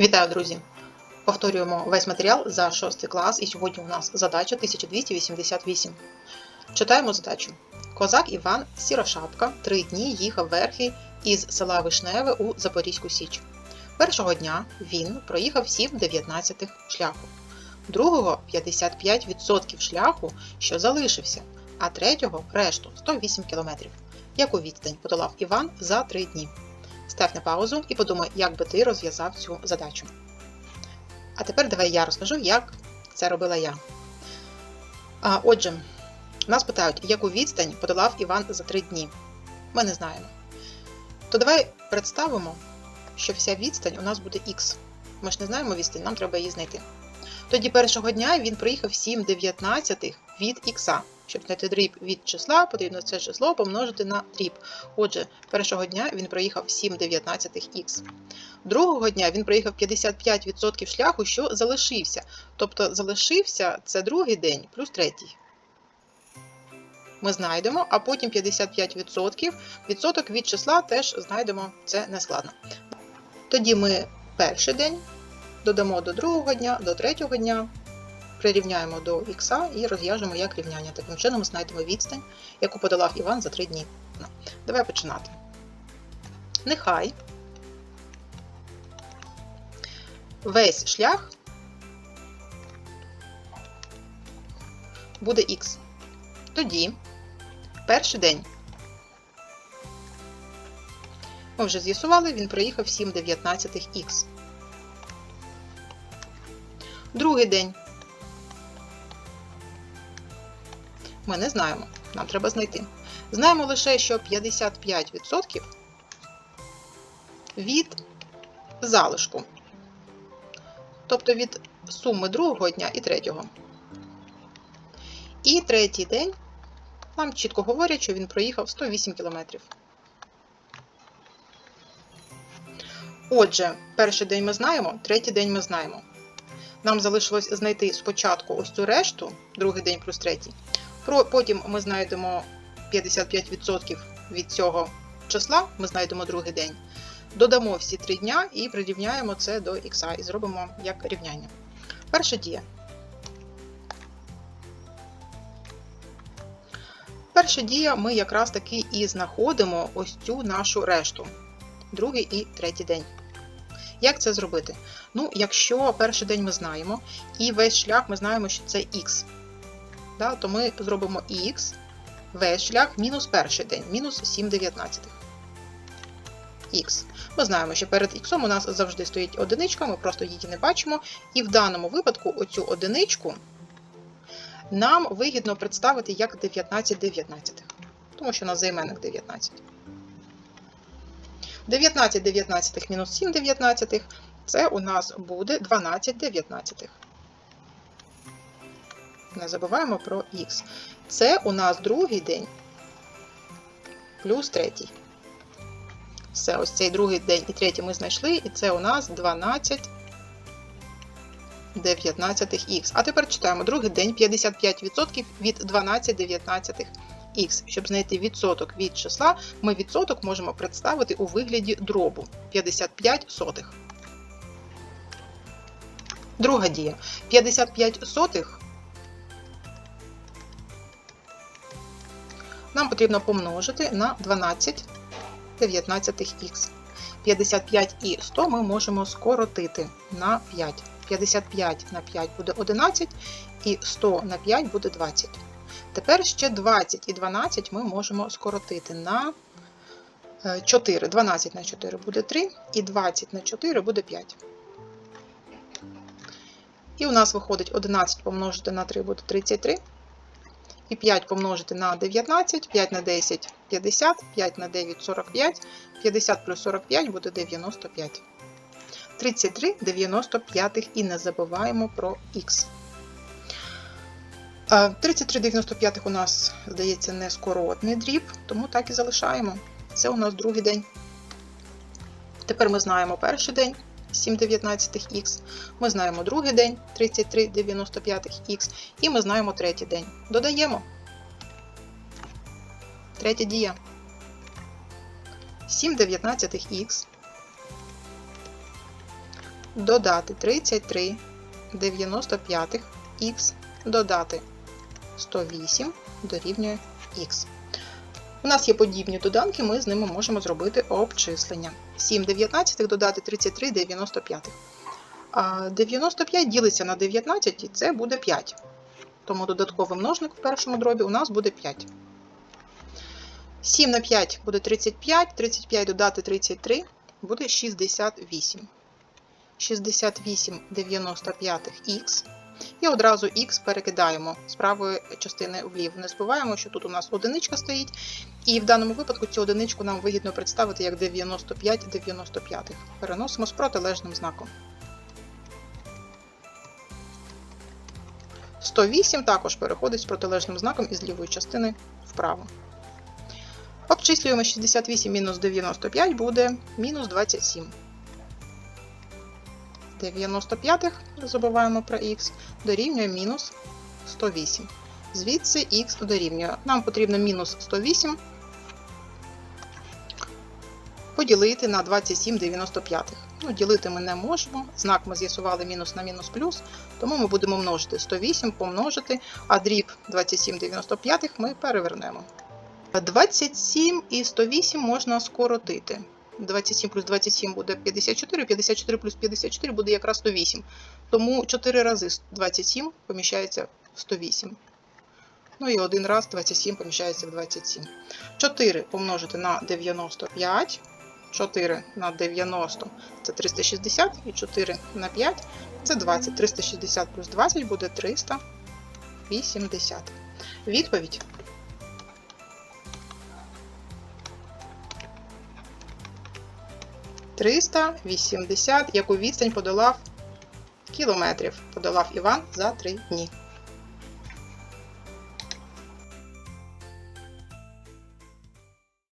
Вітаю, друзі! Повторюємо весь матеріал за 6 клас, і сьогодні у нас задача 1288. Читаємо задачу. Козак Іван Сірошапка три дні їхав верхи із села Вишневе у Запорізьку Січ. Першого дня він проїхав 7 19 шляху, другого 55% шляху, що залишився, а третього решту 108 км. Яку відстань подолав Іван за три дні? Став на паузу і подумай, як би ти розв'язав цю задачу. А тепер давай я розкажу, як це робила я. А, отже, нас питають, яку відстань подолав Іван за три дні. Ми не знаємо. То давай представимо, що вся відстань у нас буде х. Ми ж не знаємо відстань, нам треба її знайти. Тоді першого дня він проїхав 7 19 від х. Щоб знайти дріб від числа, потрібно це число помножити на дріб. Отже, першого дня він проїхав 7 19 х. Другого дня він проїхав 55% шляху, що залишився. Тобто залишився це другий день плюс третій. Ми знайдемо, а потім 55%. Відсоток від числа теж знайдемо, це не складно. Тоді ми перший день додамо до другого дня, до третього дня, прирівняємо до х і розв'яжемо як рівняння. Таким чином ми знайдемо відстань, яку подолав Іван за 3 дні. Ну, Давай починати. Нехай весь шлях буде х. Тоді перший день. Ми вже з'ясували, він проїхав 7 19 х. Другий день. Ми не знаємо. Нам треба знайти. Знаємо лише, що 55% від залишку. Тобто від суми другого дня і третього. І третій день нам чітко говорять, що він проїхав 108 км. Отже, перший день ми знаємо, третій день ми знаємо. Нам залишилось знайти спочатку ось цю решту, другий день плюс третій. Потім ми знайдемо 55% від цього числа, ми знайдемо другий день. Додамо всі три дня і прирівняємо це до х і зробимо як рівняння. Перша дія. Перша дія ми якраз таки і знаходимо ось цю нашу решту. Другий і третій день. Як це зробити? Ну, якщо перший день ми знаємо, і весь шлях ми знаємо, що це х, да, то ми зробимо х, весь шлях мінус перший день, мінус 7 19. Х. Ми знаємо, що перед х у нас завжди стоїть одиничка, ми просто її не бачимо. І в даному випадку оцю одиничку нам вигідно представити як 19 19, тому що у нас займенник 19. 19 19 мінус 7 19 це у нас буде 12 19. Не забуваємо про х. Це у нас другий день плюс третій. Все, ось цей другий день і третій ми знайшли, і це у нас 12 19х. А тепер читаємо другий день 55% від 12 19 х. Щоб знайти відсоток від числа, ми відсоток можемо представити у вигляді дробу 55 сотих. Друга дія. 55 сотих нам потрібно помножити на 12 19х. 55 і 100 ми можемо скоротити на 5. 55 на 5 буде 11, і 100 на 5 буде 20. Тепер ще 20 і 12 ми можемо скоротити на 4. 12 на 4 буде 3, і 20 на 4 буде 5. І у нас виходить 11 помножити на 3 буде 33. І 5 помножити на 19, 5 на 10 50, 5 на 9 45, 50 плюс 45 буде 95. 33 95 і не забуваємо про х. 33 95 у нас, здається, не скоротний дріб, тому так і залишаємо. Це у нас другий день. Тепер ми знаємо перший день 7 19х, ми знаємо другий день 33 95х, і ми знаємо третій день. Додаємо. Третя дія. 7 19х додати 33 95 х додати 108 дорівнює х. У нас є подібні доданки, ми з ними можемо зробити обчислення. 7 19 додати 33 95. 95 ділиться на 19 і це буде 5. Тому додатковий множник в першому дробі у нас буде 5. 7 на 5 буде 35, 35 додати 33 буде 68. 68 95 х. І одразу х перекидаємо з правої частини вліво. Не забуваємо, що тут у нас одиничка стоїть, і в даному випадку цю одиничку нам вигідно представити як 95 95. Переносимо з протилежним знаком. 108 також переходить з протилежним знаком із лівої частини вправо. Обчислюємо 68 мінус 95 буде мінус 27. 95 забуваємо про х, дорівнює мінус 108. Звідси х дорівнює. Нам потрібно мінус 108 поділити на 27 95. Ну, ділити ми не можемо. Знак ми з'ясували мінус на мінус плюс, тому ми будемо множити 108 помножити, а дріб 27 95 ми перевернемо. 27 і 108 можна скоротити. 27 плюс 27 буде 54, 54 плюс 54 буде якраз 108. Тому 4 рази 27 поміщається в 108. Ну і один раз 27 поміщається в 27. 4 помножити на 95. 4 на 90 це 360, і 4 на 5 це 20. 360 плюс 20 буде 380. Відповідь. Триста вісімдесят, яку відстань подолав кілометрів, подолав Іван за три дні.